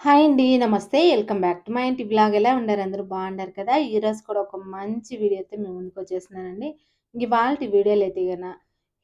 Hi అండి. నమస్తే. Welcome back to మా ఇంటి బ్లాగ్ ఎలా ఉన్నారు? అందరూ బాగున్నారు కదా! ఈరోజు కూడా ఒక మంచి వీడియో అయితే మీ ముందుకొచ్చేస్తున్నానండి. ఇవాల్టి వీడియోలు అయితే కన్నా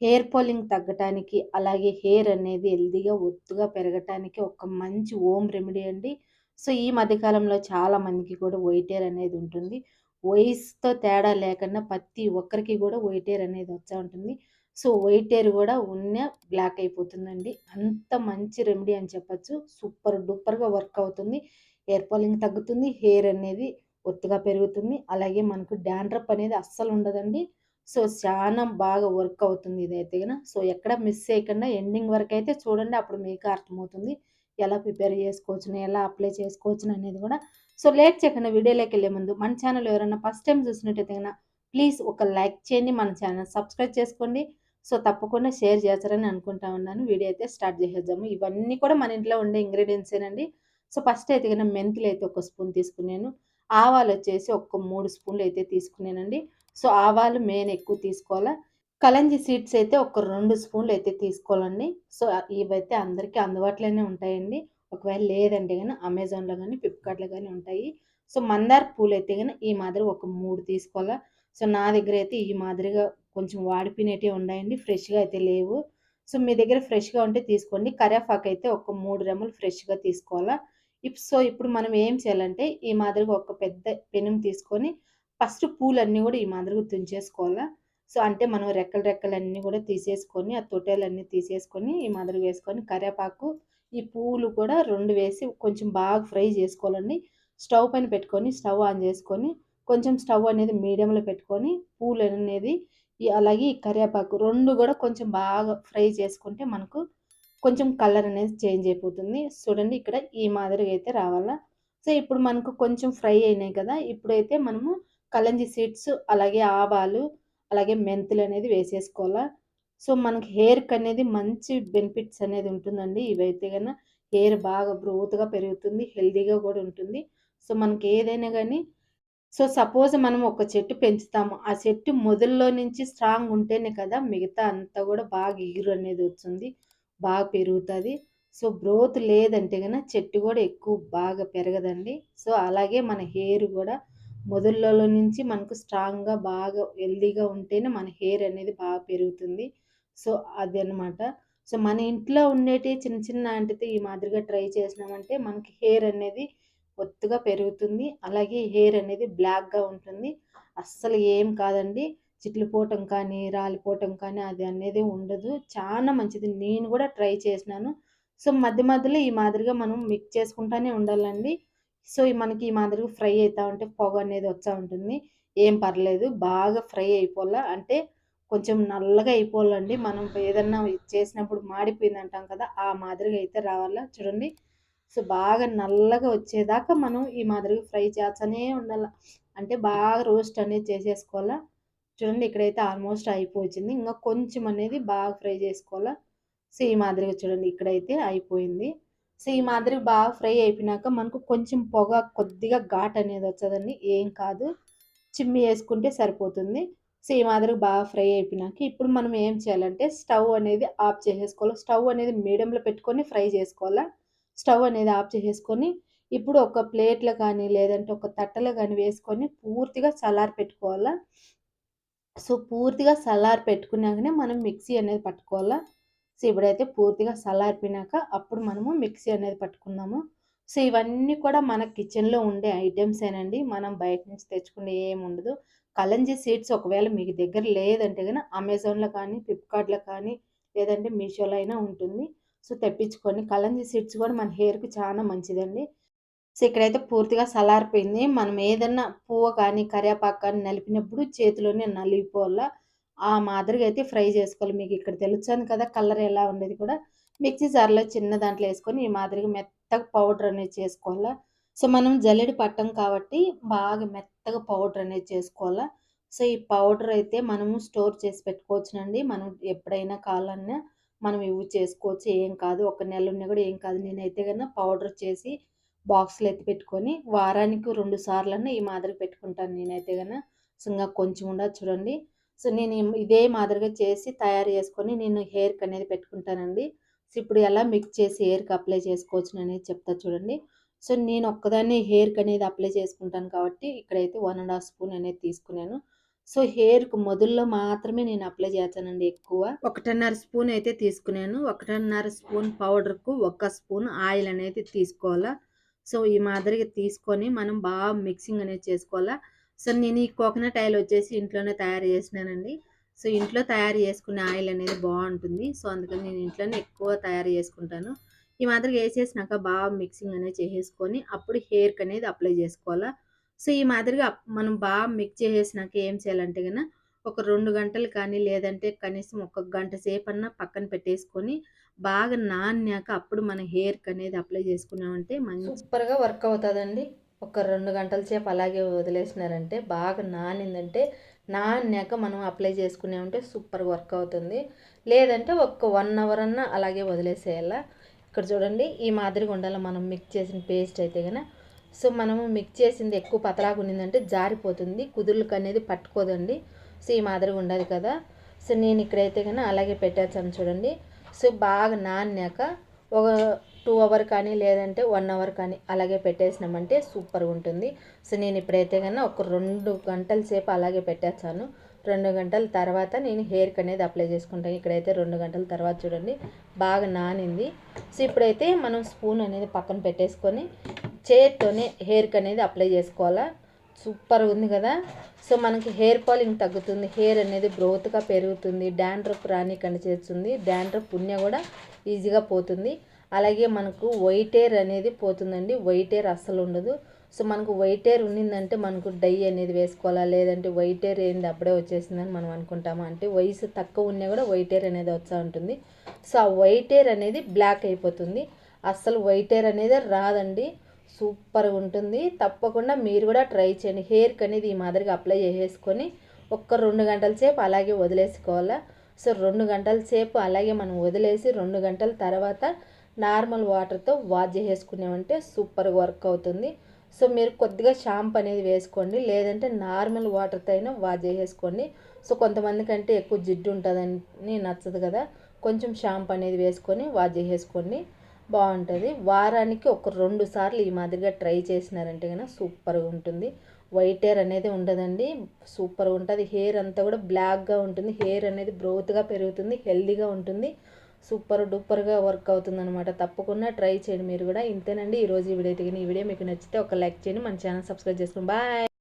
హెయిర్ ఫాలింగ్ తగ్గటానికి, అలాగే హెయిర్ అనేది హెల్దీగా ఒత్తుగా పెరగటానికి ఒక మంచి ఓమ్ రెమెడీ అండి. సో, ఈ మధ్య కాలంలో చాలా మందికి కూడా వైట్ హెయిర్ అనేది ఉంటుంది. వయసుతో తేడా లేకుండా ప్రతి ఒక్కరికి కూడా వైట్ హెయిర్ అనేది వచ్చా ఉంటుంది. సో, వైట్ హెయిర్ కూడా ఉన్న బ్లాక్ అయిపోతుందండి. అంత మంచి రెమెడీ అని చెప్పొచ్చు. సూపర్ డూపర్‌గా వర్క్ అవుతుంది. హెయిర్ ఫాలింగ్ తగ్గుతుంది. హెయిర్ అనేది ఒత్తుగా పెరుగుతుంది. అలాగే మనకు డాండ్రప్ అనేది అస్సలు ఉండదండి. సో, చాలా బాగా వర్క్ అవుతుంది ఇదైతే గన. సో, ఎక్కడ మిస్ చేయకుండా ఎండింగ్ వరకైతే చూడండి. అప్పుడు మీకు అర్థమవుతుంది. ఎలా ప్రిపేర్ చేసుకోవచ్చు ఎలా అప్లై చేసుకోవచ్చు అనేది కూడా. సో, లేట్ చేయకుండా వీడియోలోకి వెళ్ళే ముందు మన ఛానల్ ఎవరైనా ఫస్ట్ టైం చూసినట్టయితే గన ప్లీజ్ ఒక లైక్ చేయండి. మన ఛానల్ సబ్స్క్రైబ్ చేసుకోండి. సో, తప్పకుండా షేర్ చేస్తారని అనుకుంటా ఉన్నాను. వీడియో అయితే స్టార్ట్ చేసేద్దాము. ఇవన్నీ కూడా మన ఇంట్లో ఉండే ఇంగ్రీడియంట్సేనండి సో, ఫస్ట్ అయితే కానీ మెంతులు అయితే ఒక స్పూన్ తీసుకున్నాను. ఆవాలొచ్చేసి ఒక మూడు స్పూన్లు అయితే తీసుకున్నానండి. సో, ఆవాలు మెయిన్ ఎక్కువ తీసుకోవాలా. కలంజీ సీడ్స్ అయితే ఒక రెండు స్పూన్లు అయితే తీసుకోవాలండి. సో, ఇవైతే అందరికీ అందుబాటులోనే ఉంటాయండి. ఒకవేళ లేదంటే కానీ అమెజాన్‌లో కానీ ఫ్లిప్‌కార్ట్‌లో కానీ ఉంటాయి. సో, మందార అయితే కానీ ఈ మాదిరిగా ఒక మూడు తీసుకోవాలా. సో, నా దగ్గర అయితే ఈ మాదిరిగా కొంచెం వాడిపోయినటివి ఉన్నాయండి. ఫ్రెష్‌గా అయితే లేవు. సో, మీ దగ్గర ఫ్రెష్‌గా ఉంటే తీసుకోండి. కరేపాకు అయితే ఒక మూడు రెమ్మలు ఫ్రెష్‌గా తీసుకోవాలా. ఇప్ సో, ఇప్పుడు మనం ఏం చేయాలంటే ఈ మాదిరిగా ఒక పెద్ద పెనుము తీసుకొని ఫస్ట్ పూలన్నీ కూడా ఈ మాదిరిగా తుంచేసుకోవాలా. సో, అంటే మనం రెక్కలు రెక్కలన్నీ కూడా తీసేసుకొని, ఆ తొట్టెలన్నీ తీసేసుకొని ఈ మాదిరిగా వేసుకొని కరివేపాకు, ఈ పూలు కూడా రెండు వేసి కొంచెం బాగా ఫ్రై చేసుకోవాలండి. స్టవ్ పైన పెట్టుకొని స్టవ్ ఆన్ చేసుకొని కొంచెం స్టవ్ అనేది మీడియంలో పెట్టుకొని పూలు అనేది అలాగే ఈ కరివేపాకు రెండు కూడా కొంచెం బాగా ఫ్రై చేసుకుంటే మనకు కొంచెం కలర్ అనేది చేంజ్ అయిపోతుంది. చూడండి ఇక్కడ ఈ మాదిరిగా అయితే రావాలా. సో, ఇప్పుడు మనకు కొంచెం ఫ్రై అయినాయి కదా! ఇప్పుడైతే మనము కలంజీ సీడ్స్, అలాగే ఆవాలు, అలాగే మెంతులు అనేది వేసేసుకోవాలా. సో, మనకి హెయిర్‌కి అనేది మంచి బెనిఫిట్స్ అనేది ఉంటుందండి. ఇవైతే కన్నా హెయిర్ బాగా గ్రోత్‌గా పెరుగుతుంది. హెల్దీగా కూడా ఉంటుంది. సో, మనకి ఏదైనా కానీ సో, సపోజ్ మనం ఒక చెట్టు పెంచుతాము. ఆ చెట్టు మొదల్లో నుంచి స్ట్రాంగ్ ఉంటేనే కదా మిగతా అంతా కూడా బాగా ఇగురు అనేది వస్తుంది. బాగా పెరుగుతుంది సో, గ్రోత్ లేదంటే గన చెట్టు కూడా ఎక్కువ బాగా పెరగదండి. సో, అలాగే మన హెయిర్ కూడా మొదళ్ళలో నుంచి మనకు స్ట్రాంగ్‌గా బాగా హెల్తీగా ఉంటేనే మన హెయిర్ అనేది బాగా పెరుగుతుంది. సో, అది అనమాట సో, మన ఇంట్లో ఉండేటి చిన్న చిన్న అంటే ఈ మాదిరిగా ట్రై చేసినామంటే మనకి హెయిర్ అనేది ఒత్తుగా పెరుగుతుంది. అలాగే హెయిర్ అనేది బ్లాక్‌గా ఉంటుంది. అస్సలు ఏం కాదండి. చిట్లిపోవటం కానీ, రాలిపోవటం కానీ అది అనేది ఉండదు. చాలా మంచిది. నేను కూడా ట్రై చేసినాను. సో, మధ్య మధ్యలో ఈ మాదిరిగా మనం మిక్స్ చేసుకుంటానే ఉండాలండి. సో, మనకి ఈ మాదిరిగా ఫ్రై అవుతూ ఉంటే పొగ అనేది వచ్చా ఉంటుంది. ఏం పర్లేదు. బాగా ఫ్రై అయిపోవాలా. అంటే కొంచెం నల్లగా అయిపోవాలండి. మనం ఏదన్నా చేసినప్పుడు మాడిపోయింది అంటాం కదా! ఆ మాదిరిగా అయితే రావాలా. చూడండి. సో, బాగా నల్లగా వచ్చేదాకా మనం ఈ మాదిరిగా ఫ్రై చేస్తూనే ఉండాలి అంటే బాగా రోస్ట్ అనేది చేసేసుకోవాలా. చూడండి ఇక్కడైతే ఆల్మోస్ట్ అయిపోయింది ఇంకా కొంచెం అనేది బాగా ఫ్రై చేసుకోవాలా. సో, ఈ మాదిరిగా చూడండి ఇక్కడైతే అయిపోయింది. సో, ఈ మాదిరిగా బాగా ఫ్రై అయిపోయినాక మనకు కొంచెం పొగ కొద్దిగా ఘాట్ అనేది వచ్చదండి. ఏం కాదు. చిమ్మి వేసుకుంటే సరిపోతుంది. సో, ఈ మాదిరిగా బాగా ఫ్రై అయిపోయినాక ఇప్పుడు మనం ఏం చేయాలంటే స్టవ్ అనేది ఆఫ్ చేసేసుకోవాలి. స్టవ్ అనేది మీడియంలో పెట్టుకొని ఫ్రై చేసుకోవాలా. స్టవ్ అనేది ఆఫ్ చేసేసుకొని ఇప్పుడు ఒక ప్లేట్‌లో కానీ, లేదంటే ఒక తట్టలో కానీ వేసుకొని పూర్తిగా చల్లారి పెట్టుకోవాలా. సో, పూర్తిగా చల్లారి పెట్టుకున్నాకనే మనం మిక్సీ అనేది పట్టుకోవాలా. సో, ఇప్పుడైతే పూర్తిగా చల్లారిపోయినాక అప్పుడు మనము మిక్సీ అనేది పట్టుకుందాము. సో, ఇవన్నీ కూడా మన కిచెన్‌లో ఉండే ఐటమ్సేనండి మనం బయట నుంచి తెచ్చుకునే ఏమి ఉండదు. కలంజీ సీడ్స్ ఒకవేళ మీకు దగ్గర లేదంటే కానీ అమెజాన్‌లో కానీ, ఫ్లిప్‌కార్ట్‌లో కానీ, లేదంటే మీషోలో అయినా ఉంటుంది. సో, తెప్పించుకొని కలంజీ సీడ్స్ కూడా మన హెయిర్‌కి చాలా మంచిదండి. సో, ఇక్కడైతే పూర్తిగా సలారిపోయింది మనం ఏదన్నా పువ్వు కానీ, కరివేపాకు కానీ నలిపినప్పుడు చేతిలోనే నలిగిపోవాలా. ఆ మాదిరిగా అయితే ఫ్రై చేసుకోవాలి. మీకు ఇక్కడ తెలుస్తుంది కదా! కలర్ ఎలా ఉండేది కూడా. మిక్సీ జార్‌లో చిన్న దాంట్లో వేసుకొని ఈ మాదిరిగా మెత్తగా పౌడర్ అనేది చేసుకోవాలా. సో, మనం జల్లెడి పట్టం కాబట్టి బాగా మెత్తగా పౌడర్ అనేది చేసుకోవాలా. సో, ఈ పౌడర్ అయితే మనము స్టోర్ చేసి పెట్టుకోవచ్చునండి. మనం ఎప్పుడైనా కావాలన్నా మనం యూజ్ చేసుకోవచ్చు. ఏం కాదు. ఒక నెల ఉన్నా కూడా ఏం కాదు. నేనైతే కన్నా పౌడర్ చేసి బాక్స్‌లో ఎత్తి పెట్టుకొని వారానికి రెండు సార్లన్నా ఈ మాదిరిగా పెట్టుకుంటాను నేనైతే కన్నా సో, కొంచెం ఉండదు చూడండి. సో, నేను ఇదే మాదిరిగా చేసి తయారు చేసుకొని నేను హెయిర్‌కి అనేది పెట్టుకుంటానండి. సో, ఇప్పుడు ఎలా మిక్స్ చేసి హెయిర్‌కి అప్లై చేసుకోవచ్చుననేది చెప్తా చూడండి. సో నేను ఒక్కదాన్ని హెయిర్కి అనేది అప్లై చేసుకుంటాను కాబట్టి ఇక్కడైతే వన్ అండ్ హాఫ్ స్పూన్ అనేది తీసుకున్నాను సో హెయిర్కు మొదల్లో మాత్రమే నేను అప్లై చేస్తానండి ఎక్కువ. ఒకటిన్నర స్పూన్ అయితే తీసుకున్నాను. ఒకటిన్నర స్పూన్ పౌడర్కు ఒక స్పూన్ ఆయిల్ అనేది తీసుకోవాలా. సో ఈ మాదిరిగా తీసుకొని మనం బాగా మిక్సింగ్ అనేది చేసుకోవాలా. సో నేను ఈ కోకోనట్ ఆయిల్ వచ్చేసి ఇంట్లోనే తయారు చేసినానండి. సో ఇంట్లో తయారు చేసుకునే ఆయిల్ అనేది బాగుంటుంది. సో అందుకని నేను ఇంట్లోనే ఎక్కువ తయారు చేసుకుంటాను. ఈ మాదిరిగా వేసేసినాక బాగా మిక్సింగ్ అనేది చేసేసుకొని అప్పుడు హెయిర్కి అనేది అప్లై చేసుకోవాలా. సో ఈ మాదిరిగా మనం బాగా మిక్స్ చేసేసినాక ఏం చేయాలంటే కన్నా ఒక రెండు గంటలు కానీ లేదంటే కనీసం ఒక గంట సేపు అన్నా పక్కన పెట్టేసుకొని బాగా నాన్యాక అప్పుడు మన హెయిర్కి అనేది అప్లై చేసుకున్నామంటే మంచి సూపర్గా వర్క్ అవుతుందండి. ఒక రెండు గంటల సేపు అలాగే వదిలేసినారంటే బాగా నానిందంటే నాన్యాక మనం అప్లై చేసుకున్నామంటే సూపర్ వర్క్ అవుతుంది. లేదంటే ఒక వన్ అవర్ అన్నా అలాగే వదిలేసేయాల. ఇక్కడ చూడండి ఈ మాదిరిగా ఉండాలి మనం మిక్స్ చేసిన పేస్ట్ అయితే కనుక సో మనము మిక్స్ చేసింది ఎక్కువ పతలాగా ఉండిందంటే జారిపోతుంది. కుదురులకు అనేది పట్టుకోదండి. సో ఈ మాదిరిగా ఉండదు కదా. సో నేను ఇక్కడైతే కానీ అలాగే పెట్టేస్తాను చూడండి. సో బాగా నాన్నాక ఒక టూ అవర్ కానీ లేదంటే వన్ అవర్ కానీ అలాగే పెట్టేసినామంటే సూపర్గా ఉంటుంది. సో నేను ఇప్పుడైతే కన్నా ఒక రెండు గంటల సేపు అలాగే పెట్టేస్తాను. రెండు గంటల తర్వాత నేను హెయిర్కి అనేది అప్లై చేసుకుంటాను. ఇక్కడైతే రెండు గంటల తర్వాత చూడండి. బాగా నానింది. సో ఇప్పుడైతే మనం స్పూన్ అనేది పక్కన పెట్టేసుకొని చేత్తోనే హెయిర్కి అనేది అప్లై చేసుకోవాలా? సూపర్ ఉంది కదా. సో మనకి హెయిర్ ఫాలింగ్ తగ్గుతుంది. హెయిర్ అనేది గ్రోత్గా పెరుగుతుంది. డాండ్రఫ్ రాని కనిచేస్తుంది డాండ్రఫ్ పుణ్య కూడా ఈజీగా పోతుంది. అలాగే మనకు వైట్ హెయిర్ అనేది పోతుందండి. వైట్ హెయిర్ అస్సలు ఉండదు. సో మనకు వైట్ హెయిర్ ఉన్నిందంటే మనకు డై అనేది వేసుకోవాలా? లేదంటే వైట్ హెయిర్ ఏంది? అప్పుడే వచ్చేసిందని మనం అనుకుంటామా? అంటే వయసు తక్కువ ఉన్నా కూడా వైట్ హెయిర్ అనేది వచ్చా ఉంటుంది. సో ఆ వైట్ హెయిర్ అనేది బ్లాక్ అయిపోతుంది. అస్సలు వైట్ హెయిర్ అనేది రాదండి. సూపర్గా ఉంటుంది. తప్పకుండా మీరు కూడా ట్రై చేయండి. హెయిర్కి అనేది ఈ మాదిరిగా అప్లై చేసేసుకొని ఒక్క రెండు గంటల సేపు అలాగే వదిలేసుకోవాలా? సో రెండు గంటల సేపు అలాగే మనం వదిలేసి రెండు గంటల తర్వాత నార్మల్ వాటర్తో వాష్ చేసేసుకున్నామంటే సూపర్గా వర్క్ అవుతుంది. సో మీరు కొద్దిగా షాంప్ అనేది వేసుకోండి. లేదంటే నార్మల్ వాటర్తో అయినా వాష్ చేసేసుకోండి. సో కొంతమంది కంటే ఎక్కువ జిడ్డు ఉంటుందని నచ్చదు కదా? కొంచెం షాంపు అనేది వేసుకొని వాష్ చేసేసుకోండి. బాగుంటుంది. వారానికి ఒక రెండు సార్లు ఈ మాదిరిగా ట్రై చేసినారంటే కనుక సూపర్గా ఉంటుంది. వైట్ హెయిర్ అనేది ఉండదండి. సూపర్గా ఉంటుంది. హెయిర్ అంతా కూడా బ్లాక్గా ఉంటుంది. హెయిర్ అనేది గ్రోత్గా పెరుగుతుంది. హెల్దీగా ఉంటుంది. సూపర్ డూపర్గా వర్క్ అవుతుంది అనమాట తప్పకుండా ట్రై చేయండి మీరు కూడా. ఇంతేనండి. ఈరోజు ఈ వీడియో దిగిన ఈ వీడియో మీకు నచ్చితే ఒక లైక్ చేయండి. మన ఛానల్ సబ్స్క్రైబ్ చేసుకోండి బాయ్